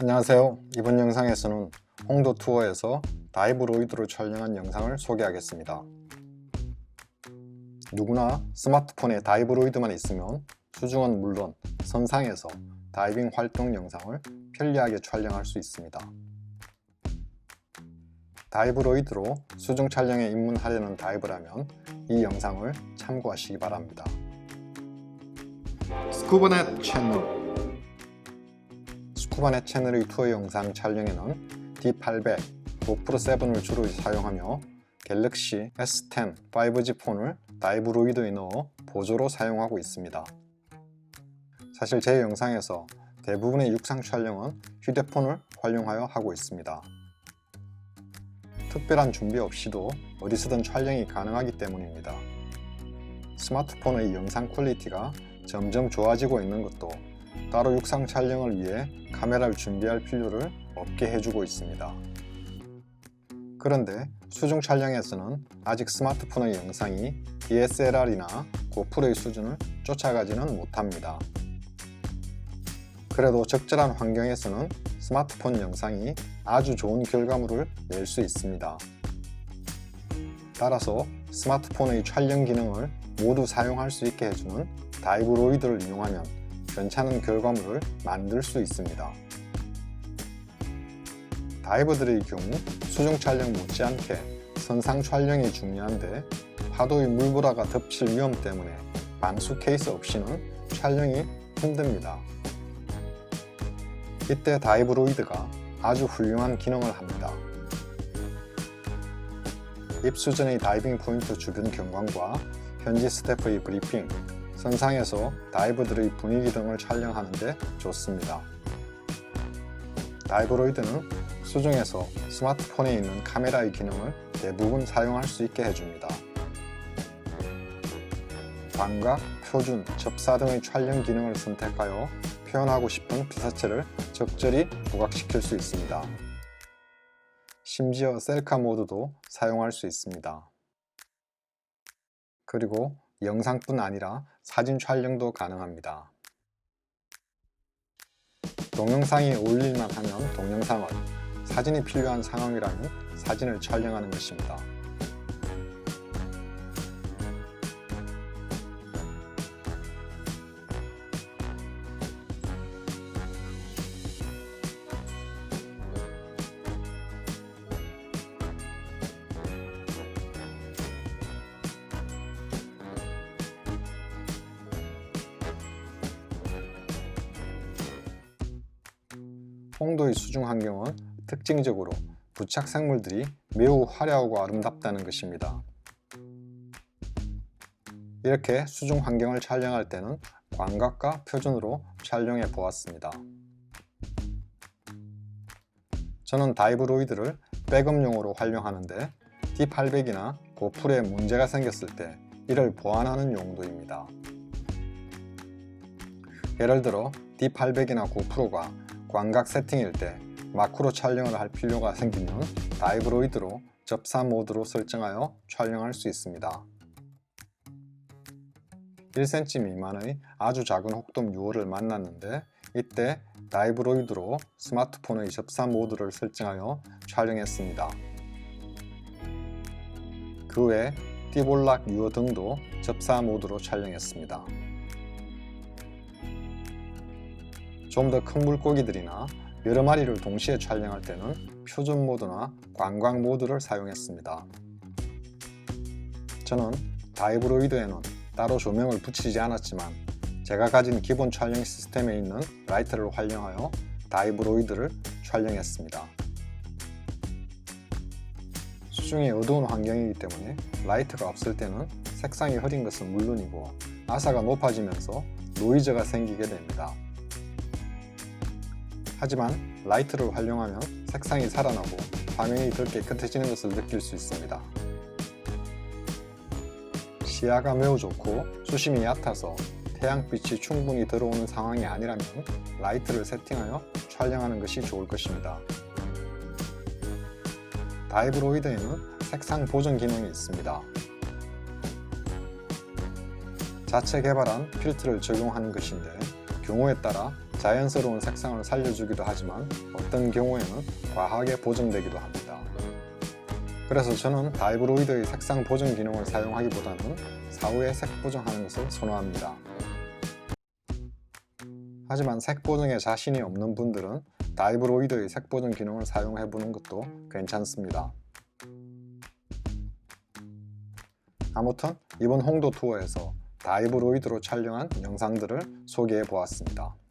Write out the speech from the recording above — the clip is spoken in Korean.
안녕하세요. 이번 영상에서는 홍도 투어에서 다이브 로이드로 촬영한 영상을 소개하겠습니다. 누구나 스마트폰에 다이브 로이드만 있으면 수중은 물론 선상에서 다이빙 활동 영상을 편리하게 촬영할 수 있습니다. 다이브 로이드로 수중 촬영에 입문하려는 다이브라면 이 영상을 참고하시기 바랍니다. 스쿠버넷 채널 스 쿠바넷 채널의 투어 영상 촬영에는 D800, 고프로 7을 주로 사용하며 갤럭시 S10, 5G 폰을 다이브 로이드에 넣어 보조로 사용하고 있습니다. 사실 제 영상에서 대부분의 육상 촬영은 휴대폰을 활용하여 하고 있습니다. 특별한 준비 없이도 어디서든 촬영이 가능하기 때문입니다. 스마트폰의 영상 퀄리티가 점점 좋아지고 있는 것도 따로 육상 촬영을 위해 카메라를 준비할 필요를 없게 해주고 있습니다. 그런데 수중 촬영에서는 아직 스마트폰의 영상이 DSLR이나 고프로의 수준을 쫓아가지는 못합니다. 그래도 적절한 환경에서는 스마트폰 영상이 아주 좋은 결과물을 낼 수 있습니다. 따라서 스마트폰의 촬영 기능을 모두 사용할 수 있게 해주는 다이브 로이드를 이용하면 괜찮은 결과물을 만들 수 있습니다. 다이버들의 경우 수중 촬영 못지않게 선상 촬영이 중요한데 파도의 물보라가 덮칠 위험 때문에 방수 케이스 없이는 촬영이 힘듭니다. 이때 다이브 로이드가 아주 훌륭한 기능을 합니다. 입수 전의 다이빙 포인트 주변 경관과 현지 스태프의 브리핑, 선상에서 다이버들의 분위기 등을 촬영하는데 좋습니다. 다이브로이드는 수중에서 스마트폰에 있는 카메라의 기능을 대부분 사용할 수 있게 해줍니다. 광각, 표준, 접사 등의 촬영 기능을 선택하여 표현하고 싶은 피사체를 적절히 부각시킬 수 있습니다. 심지어 셀카 모드도 사용할 수 있습니다. 그리고 영상뿐 아니라 사진 촬영도 가능합니다. 동영상이 어울릴만 하면 동영상을, 사진이 필요한 상황이라면 사진을 촬영하는 것입니다. 홍도의 수중 환경은 특징적으로 부착 생물들이 매우 화려하고 아름답다는 것입니다. 이렇게 수중 환경을 촬영할 때는 광각과 표준으로 촬영해 보았습니다. 저는 다이브로이드를 백업용으로 활용하는데 D800이나 고프로에 문제가 생겼을 때 이를 보완하는 용도입니다. 예를 들어 D800이나 고프로가 광각 세팅일 때 마크로 촬영을 할 필요가 생기면 다이브로이드로 접사 모드로 설정하여 촬영할 수 있습니다. 1cm 미만의 아주 작은 혹돔 유어를 만났는데 이때 다이브로이드로 스마트폰의 접사 모드를 설정하여 촬영했습니다. 그 외 띠볼락 유어 등도 접사 모드로 촬영했습니다. 좀 더 큰 물고기들이나 여러 마리를 동시에 촬영할 때는 표준 모드나 관광 모드를 사용했습니다. 저는 다이브로이드에는 따로 조명을 붙이지 않았지만 제가 가진 기본 촬영 시스템에 있는 라이트를 활용하여 다이브로이드를 촬영했습니다. 수중이 어두운 환경이기 때문에 라이트가 없을 때는 색상이 흐린 것은 물론이고 아사가 높아지면서 노이즈가 생기게 됩니다. 하지만 라이트를 활용하면 색상이 살아나고 화면이 더 깨끗해지는 것을 느낄 수 있습니다. 시야가 매우 좋고 수심이 얕아서 태양빛이 충분히 들어오는 상황이 아니라면 라이트를 세팅하여 촬영하는 것이 좋을 것입니다. 다이브로이드에는 색상 보정 기능이 있습니다. 자체 개발한 필터를 적용하는 것인데 경우에 따라 자연스러운 색상을 살려주기도 하지만 어떤 경우에는 과하게 보정되기도 합니다. 그래서 저는 다이브로이드의 색상 보정 기능을 사용하기보다는 사후에 색 보정하는 것을 선호합니다. 하지만 색 보정에 자신이 없는 분들은 다이브로이드의 색 보정 기능을 사용해 보는 것도 괜찮습니다. 아무튼 이번 홍도 투어에서 다이브로이드로 촬영한 영상들을 소개해 보았습니다.